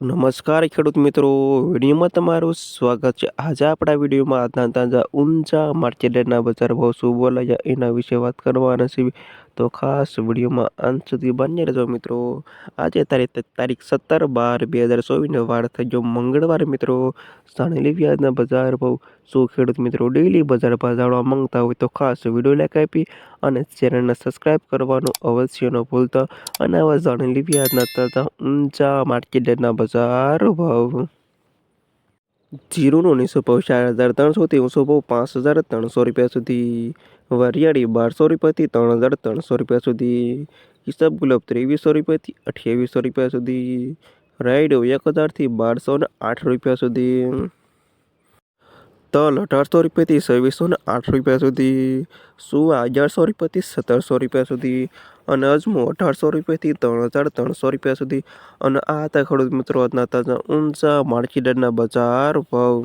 નમસ્કાર ખેડૂત મિત્રો. વિડીયોમાં તમારું સ્વાગત છે. આજે આપણા વિડીયોમાં આજના તાજા ઊંચા માર્કેટના બજાર ભાવ શું બોલાયા એના વિશે વાત કરવાના છે તો ખાસ વિડીયોમાં અંત સુધી બંને રહેજો મિત્રો. આજે તારીખ તારીખ સત્તર બાર બે હજાર ચોવીસનો વાર થઈ ગયો મંગળવાર મિત્રો. સાણેલી વ્યાજના બજાર ભાવ શું ખેડૂત મિત્રો ડેલી બજાર ભાવ માંગતા હોય તો ખાસ વીડિયો લાઈક આપી અને ચેનલને સબસ્ક્રાઈબ કરવાનું અવશ્ય ન ભૂલતા. અને આવા જાણેલી વ્યાજના તથા ઊંચા માર્કેટના બજાર ભાવ. જીરોનો નીસો ભાવ ચાર હજાર ત્રણસોથી ઊંસો ભાવ પાંચ હજાર ત્રણસો રૂપિયા સુધી. વરિયાળી બારસો રૂપિયાથી ત્રણ હજાર ત્રણસો રૂપિયા સુધી, હિસાબ ગુલાબ ત્રેવીસો રૂપિયાથી અઠ્યાવીસો રૂપિયા સુધી રાયડો એક હજારથી બારસો ને આઠ રૂપિયા સુધી, તલ અઢારસો રૂપિયાથી છવ્વીસો ને આઠ રૂપિયા સુધી, સુવા અગિયારસો રૂપિયાથી સત્તરસો રૂપિયા સુધી અને અજમો અઢારસો રૂપિયાથી ત્રણ હજાર ત્રણસો રૂપિયા સુધી. અને આ હતા ખેડૂત મિત્રો આજના તાજા ઊંચા માર્કેટના બજાર ભાવ.